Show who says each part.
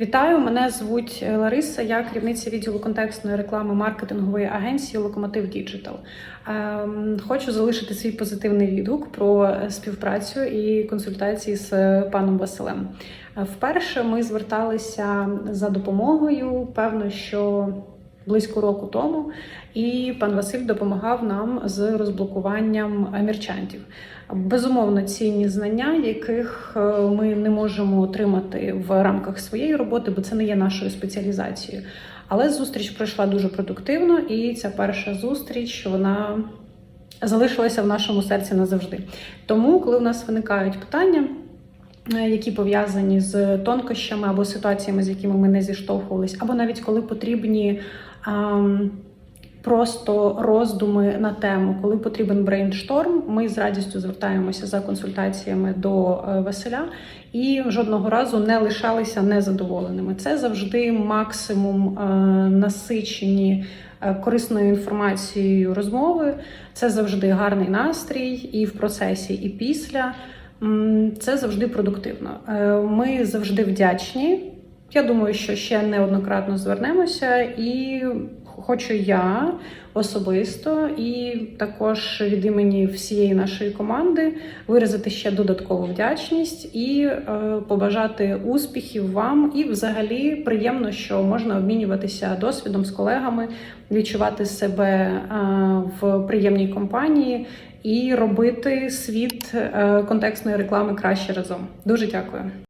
Speaker 1: Вітаю, мене звуть Лариса. Я керівниця відділу контекстної реклами маркетингової агенції Локомотив Діджитал. Ем, Хочу залишити свій позитивний відгук про співпрацю і консультації з паном Василем. Е, Вперше ми зверталися за допомогою. Певно, що близько року тому, і пан Василь допомагав нам з розблокуванням мерчантів. Безумовно, цінні знання, яких е, ми не можемо отримати в рамках своєї роботи, бо це не є нашою спеціалізацією. Але зустріч пройшла дуже продуктивно, і ця перша зустріч вона залишилася в нашому серці назавжди. Тому, коли у нас виникають питання, які пов'язані з тонкощами або ситуаціями, з якими ми не зіштовхувались, або навіть коли потрібні. ам, Просто роздуми на тему, коли потрібен брейншторм, ми з радістю звертаємося за консультаціями до е, Василя і жодного разу не лишалися незадоволеними. Це завжди максимум е, насичені е, корисною інформацією розмови. Це завжди гарний настрій і в процесі, і після. Це завжди продуктивно. Е, Ми завжди вдячні. Я думаю, що ще неоднократно звернемося, і хочу я особисто і також від імені всієї нашої команди виразити ще додаткову вдячність і е, побажати успіхів вам. І, взагалі, приємно, що можна обмінюватися досвідом з колегами, відчувати себе е, в приємній компанії і робити світ е, контекстної реклами краще разом. Дуже дякую.